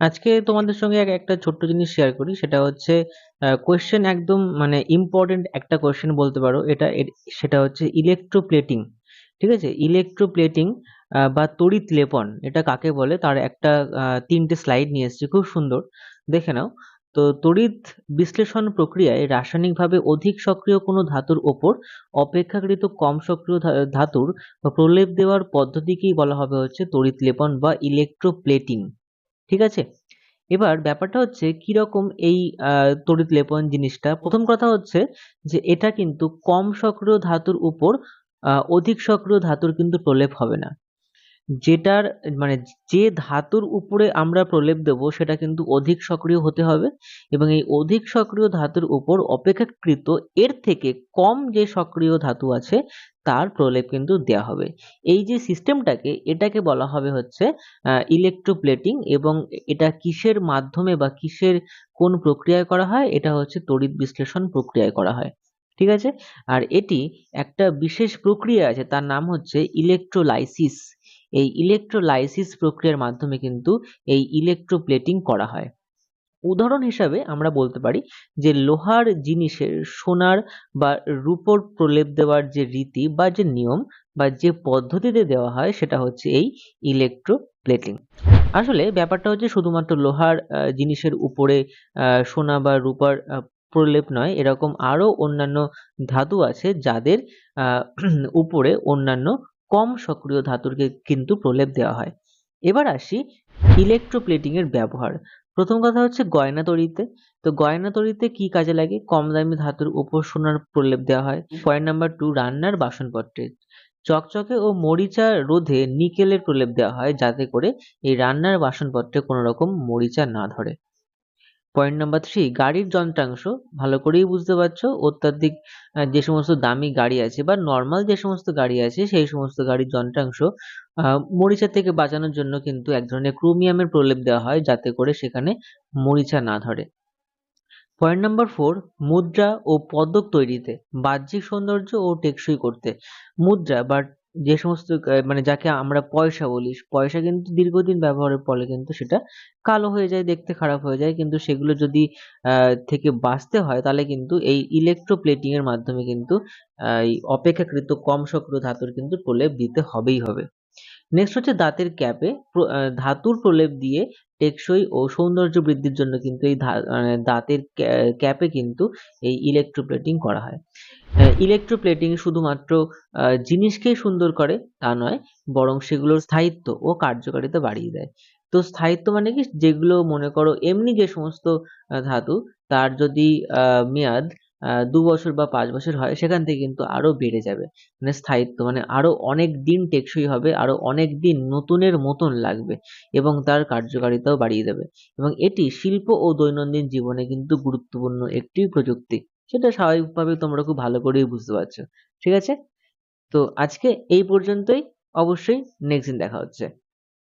আজকে তোমাদের সঙ্গে এক, একটা ছোট্ট জিনিস শেয়ার করি, সেটা হচ্ছে কোয়েশ্চেন একদম মানে ইম্পর্টেন্ট একটা কোয়েশ্চেন বলতে পারো, এটা সেটা হচ্ছে ইলেকট্রোপ্লেটিং ঠিক আছে? ইলেকট্রোপ্লেটিং বা তড়িৎ লেপন, এটা কাকে বলে? তার একটা তিনটে স্লাইড নিয়ে এসেছি, খুব সুন্দর, দেখে নাও। তো তড়িৎ বিশ্লেষণ প্রক্রিয়ায় রাসায়নিকভাবে অধিক সক্রিয় কোনো ধাতুর ওপর অপেক্ষাকৃত কম সক্রিয় ধাতুর প্রলেপ দেওয়ার পদ্ধতিকেই বলা হবে হচ্ছে তড়িৎ লেপন বা ইলেকট্রোপ্লেটিং ঠিক আছে? এবার ব্যাপারটা হচ্ছে কীরকম এই তড়িৎ লেপন জিনিসটা? প্রথম কথা হচ্ছে যে এটা কিন্তু কম সক্রিয় ধাতুর উপর অধিক সক্রিয় ধাতুর কিন্তু প্রলেপ হবে না। যেটার মানে যে ধাতুর উপরে আমরা প্রলেপ দেব, সেটা কিন্তু অধিক সক্রিয় হতে হবে এবং এই অধিক সক্রিয় ধাতুর উপর অপেক্ষাকৃত এর থেকে কম যে সক্রিয় ধাতু আছে, তার প্রলেপ কিন্তু দেওয়া হবে। এই যে সিস্টেমটাকে, এটাকে বলা হবে হচ্ছে ইলেকট্রোপ্লেটিং এবং এটা কিসের মাধ্যমে বা কিসের কোন প্রক্রিয়ায় করা হয়, এটা হচ্ছে তড়িৎ বিশ্লেষণ প্রক্রিয়ায় করা হয়। ঠিক আছে? আর এটি একটা বিশেষ প্রক্রিয়া আছে, তার নাম হচ্ছে ইলেকট্রোলাইসিস এই ইলেকট্রোলাইসিস প্রক্রিয়ার মাধ্যমে কিন্তু এই ইলেকট্রোপ্লেটিং করা হয়। উদাহরণ হিসাবে আমরা বলতে পারি যে লোহার জিনিসের সোনার বা রূপোর প্রলেপ দেওয়ার যে রীতি বা যে নিয়ম বা যে পদ্ধতিতে দেওয়া হয় সেটা হচ্ছে এই ইলেকট্রোপ্লেটিং আসলে ব্যাপারটা হচ্ছে শুধুমাত্র লোহার জিনিসের উপরে সোনা বা রূপার প্রলেপ নয়, এরকম আরও অন্যান্য ধাতু আছে যাদের উপরে অন্যান্য কম সক্রিয় ধাতুরকে কিন্তু প্রলেপ দেওয়া হয়। এবার আসি ইলেকট্রোপ্লেটিং এর ব্যবহার। প্রথম কথা হচ্ছে গয়না তৈরিতে। তো গয়না তৈরিতে কি কাজে লাগে? কম দামি ধাতুর উপর সোনার প্রলেপ দেওয়া হয়। পয়েন্ট নাম্বার টু রান্নার বাসনপত্রে। চকচকে ও মরিচা রোধে নিকেলের প্রলেপ দেওয়া হয় যাতে করে এই রান্নার বাসনপত্রে কোনো রকম মরিচা না ধরে। পয়েন্ট নাম্বার থ্রি গাড়ির যন্ত্রাংশ, ভালো করেই বুঝতে পারছ, অত্যাধিক যে সমস্ত দামি গাড়ি আছে বা নর্মাল যে সমস্ত গাড়ি আছে, সেই সমস্ত গাড়ির যন্ত্রাংশ মরিচা থেকে বাঁচানোর জন্য কিন্তু এক ধরনের ক্রোমিয়ামের প্রলেপ দেওয়া হয় যাতে করে সেখানে মরিচা না ধরে। পয়েন্ট নাম্বার ফোর মুদ্রা ও পদক তৈরিতে, বাহ্যিক সৌন্দর্য ও টেকসই করতে। মুদ্রা বা যে সমস্ত মানে যাকে আমরা পয়সা বলি, পয়সা কিন্তু দীর্ঘদিন ব্যবহারের ফলে কিন্তু সেটা কালো হয়ে যায়, দেখতে খারাপ হয়ে যায়। কিন্তু সেগুলো যদি থেকে বাঁচতে হয়, তাহলে কিন্তু এই ইলেকট্রোপ্লেটিং এর মাধ্যমে কিন্তু এই অপেক্ষাকৃত কম সক্রিয় ধাতুর কিন্তু প্রলেপ দিতে হবেই হবে। নেক্সট হচ্ছে দাঁতের ক্যাপে ধাতুর প্রলেপ দিয়ে টেকসই ও সৌন্দর্য বৃদ্ধির জন্য কিন্তু এই মানে দাঁতের ক্যাপে কিন্তু এই ইলেকট্রোপ্লেটিং করা হয়। ইলেকট্রোপ্লেটিং শুধুমাত্র জিনিসকেই সুন্দর করে, তা নয়, বরং সেগুলোর স্থায়িত্ব ও কার্যকারিতা বাড়িয়ে দেয়। তো স্থায়িত্ব মানে কি? যেগুলো মনে করো এমনি যে সমস্ত ধাতু, তার যদি মেয়াদ দু বছর বা পাঁচ বছর হয়, সেখান থেকে কিন্তু আরও বেড়ে যাবে। মানে স্থায়িত্ব মানে আরও অনেক দিন টেকসই হবে, আরও অনেক দিন নতুনের মতন লাগবে এবং তার কার্যকারিতাও বাড়িয়ে দেবে। এবং এটি শিল্প ও দৈনন্দিন জীবনে কিন্তু গুরুত্বপূর্ণ একটি প্রযুক্তি। সেটা স্বাভাবিকভাবে তোমরা খুব ভালো করেই বুঝতে পারছ। ঠিক আছে? তো আজকে এই পর্যন্তই। অবশ্যই নেক্সট দিন দেখা হচ্ছে।